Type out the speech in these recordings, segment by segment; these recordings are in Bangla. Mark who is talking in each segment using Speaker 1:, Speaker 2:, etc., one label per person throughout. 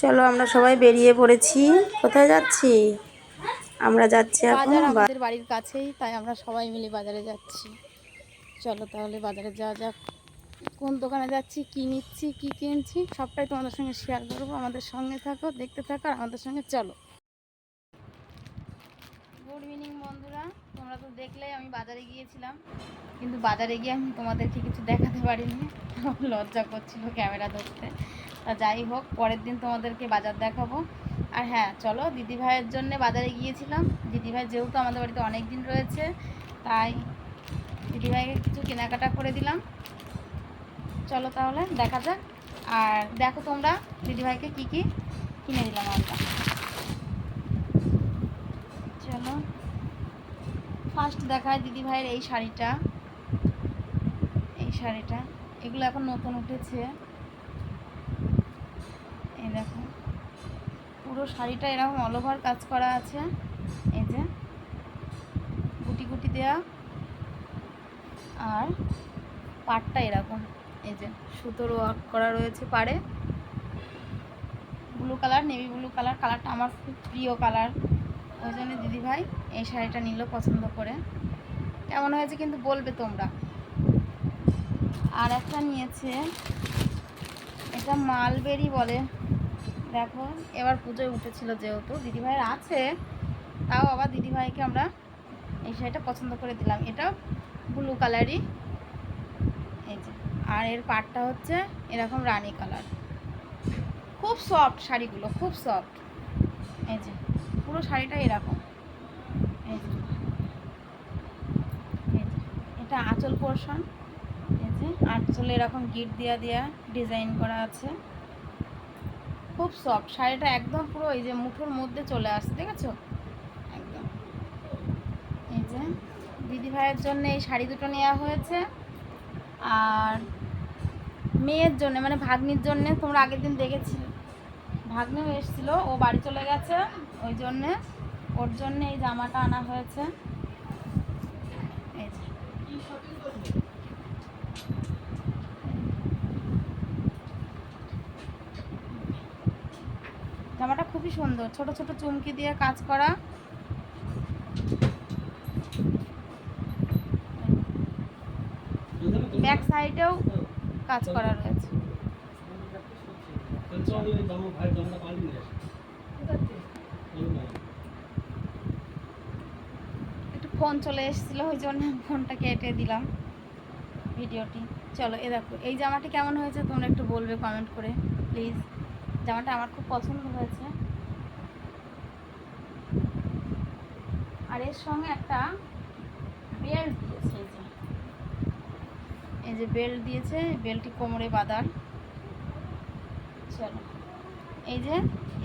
Speaker 1: চলো আমরা সবাই বেরিয়ে পড়েছি। কোথায় যাচ্ছি? আমরা যাচ্ছি এখন
Speaker 2: আমাদের বাড়ির কাছেই তাই আমরা সবাই মিলে বাজারে যাচ্ছি। চলো তাহলে বাজারে যাওয়া যাক। কোন দোকানে যাচ্ছি কি নিচ্ছি কি কিনছি সবটাই তোমাদের সঙ্গে শেয়ার করব। আমাদের সঙ্গে থাকো দেখতে থাকো আর আমাদের সঙ্গে চলো। গুড ইভিনিং বন্ধুরা তোমরা তো দেখলেই আমি বাজারে গিয়েছিলাম। কিন্তু বাজারে গিয়ে আমি তোমাদেরকে কিছু দেখাতে পারিনি। লজ্জা করছিল ক্যামেরা ধরতে। তা যাই হোক, পরের দিন তোমাদেরকে বাজার দেখাবো। আর হ্যাঁ চলো, দিদিভাইয়ের জন্য বাজারে গিয়েছিলাম। দিদিভাই যেহেতু আমাদের বাড়িতে অনেক দিন রয়েছে, তাই দিদিভাইকে কিছু কেনাকাটা করে দিলাম। চলো তাহলে, দেখা যাক। আর দেখো তোমরা, দিদিভাইকে কি কি কিনে দিলাম আমরা। চলো ফার্স্ট দেখায় দিদিভাইয়ের এই শাড়িটা। এই শাড়িটা, এগুলো এখন নতুন উঠেছে। এই দেখো। পুরো শাড়িটা এরকম অল ওভার কাজ করা আছে। এই যে, গুটি গুটি দেয়া। আর পাটটা এরকম, এই যে, সুতোর ওয়ার্ক করা রয়েছে পাড়ে। Blue colour navy blue colour কালারটা আমার খুব প্রিয় কালার ওই জন্য দিদিভাই এই শাড়িটা নিল পছন্দ করে। কেমন হয়েছে কিন্তু বলবে তোমরা। আর একটা নিয়েছে, এটা মালবেরি বলে। দেখো, এবার পুজোয় উঠেছিল যেহেতু, দিদিভাইয়ের আছে, তাও আবার দিদিভাইকে আমরা এই শাড়িটা পছন্দ করে দিলাম। এটা ব্লু কালারই এই যে, আর এর পাটটা হচ্ছে এরকম রানী কালার খুব সফট শাড়িগুলো, খুব সফট এই যে, পুরো শাড়িটা এরকম। এটা আঁচল পোর্শন এই যে, আঁচলে এরকম গিট দিয়া দিয়া ডিজাইন করা আছে। খুব সফট শাড়িটা একদম পুরো এই যে মুঠোর মধ্যে চলে আসছে, দেখেছ? একদম। এই যে দিদি ভাইয়ের জন্য এই শাড়ি দুটো নেওয়া হয়েছে। আর মেয়ের জন্য মানে ভাগ্নির জন্য তোমরা আগের দিন দেখেছিলে ভাগ্নিও এসেছিল, ও বাড়ি চলে গেছে, ওই জন্যে ওর জন্য এই জামাটা আনা হয়েছে। এই যে জামাটা খুবই সুন্দর। ছোট ছোট চুমকি দিয়ে কাজ করা। ব্যাক সাইডেও কাজ করা রয়েছে। একটু ফোন চলে এসেছিল, ওই জন্য ফোনটা কেটে দিলাম ভিডিওটি। চলো, এ দেখো, এই জামাটি কেমন হয়েছে তোমরা একটু বলবে কমেন্ট করে, প্লিজ। জামাটা আমার খুব পছন্দ হয়েছে। আর এর সঙ্গে একটা বেল্ট দিয়েছে এই যে। এই যে বেল্ট দিয়েছে বেল্টটি কোমরে বাঁধার। চলো। এই যে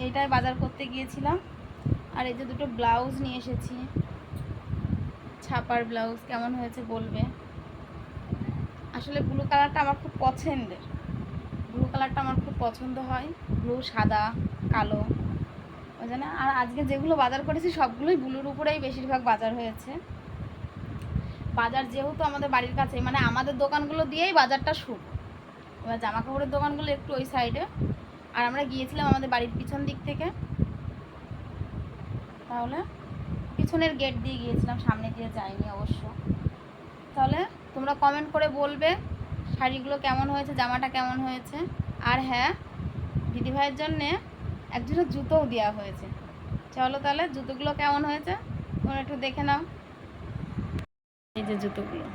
Speaker 2: এইটাই বাজার করতে গিয়েছিলাম, আর এই যে দুটো ব্লাউজ নিয়ে এসেছি। ছাপার ব্লাউজ কেমন হয়েছে বলবে? আসলে ব্লু কালারটা আমার খুব পছন্দের। ব্লু কালারটা আমার খুব পছন্দ হয়। ব্লু, সাদা, কালো। ওই জন্য আর আজকে যেগুলো বাজার করেছি সবগুলোই ব্লুর উপরেই বেশিরভাগ বাজার হয়েছে। বাজার যেহেতু আমাদের বাড়ির কাছে মানে আমাদের দোকানগুলো দিয়েই বাজারটা শুরু। এবার জামা কাপড়ের দোকানগুলো একটু ওই সাইডে আর আমরা গিয়েছিলাম আমাদের বাড়ির পিছন দিক থেকে। তাহলে পিছনের গেট দিয়ে গিয়েছিলাম, সামনে দিয়ে যাইনি অবশ্য। তাহলে তোমরা কমেন্ট করে বলবে শাড়িগুলো কেমন হয়েছে, জামাটা কেমন হয়েছে। আর হ্যাঁ দিদিভাইয়ের জন্যে একজনের জুতোও দেওয়া হয়েছে। চলো তাহলে, জুতোগুলো কেমন হয়েছে? তোমরা একটু দেখে নাও। এই যে জুতোগুলো।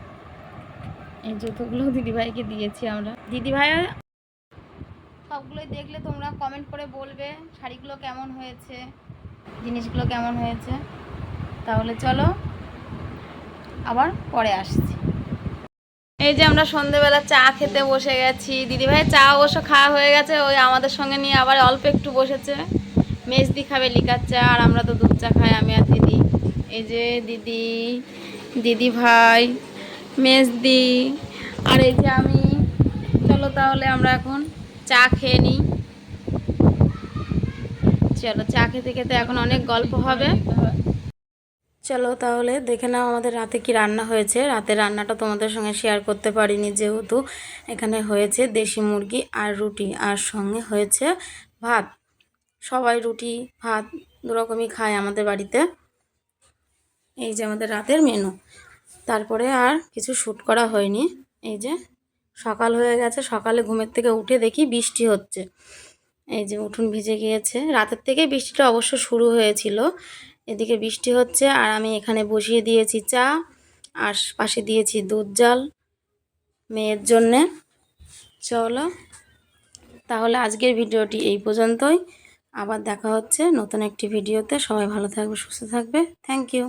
Speaker 2: এই জুতোগুলো দিদিভাইকে দিয়েছি আমরা। দিদিভাই, সবগুলোই দেখলে তোমরা কমেন্ট করে বলবে, শাড়িগুলো কেমন হয়েছে, জিনিসগুলো কেমন হয়েছে। তাহলে চলো, আবার পরে আসছি। এই যে আমরা সন্ধেবেলা চা খেতে বসে গেছি। দিদিভাই চা অবশ্য খাওয়া হয়ে গেছে, ওই আমাদের সঙ্গে নিয়ে আবার অল্প একটু বসেছে। মেজদি খাবে লিকার চা, আর আমরা তো দুধ চা খাই, আমি আর দিদি। এই যে দিদি দিদি ভাই মেজদি, আর এই যে আমি। চলো তাহলে আমরা এখন চা খেয়ে নিই। চলো, চা খেতে খেতে এখন অনেক গল্প হবে।
Speaker 1: চলো তাহলে দেখে নাও আমাদের রাতে কি রান্না হয়েছে। রাতে রান্নাটা তোমাদের সঙ্গে শেয়ার করতে পারিনি যেহেতু এখানে হয়েছে দেশি মুরগি আর রুটি, আর সঙ্গে হয়েছে ভাত।
Speaker 2: সবাই রুটি, ভাত দুরকমই খায় আমাদের বাড়িতে। এই যে আমাদের রাতের মেনু তারপরে আর কিছু শ্যুট করা হয়নি। এই যে সকাল হয়ে গেছে, সকালে ঘুমের থেকে উঠে দেখি বৃষ্টি হচ্ছে। এই যে উঠোন ভিজে গিয়েছে। রাতের থেকে বৃষ্টিটা অবশ্য শুরু হয়েছিল। এদিকে বৃষ্টি হচ্ছে আর আমি এখানে বসিয়ে দিয়েছি চা, আর পাশে দিয়েছি দুধ জল মেয়ের জন্যে। চলো, তাহলে আজকের ভিডিওটি এই পর্যন্তই। আবার দেখা হচ্ছে নতুন একটি ভিডিওতে। সবাই ভালো থাকবে, সুস্থ থাকবে। Thank you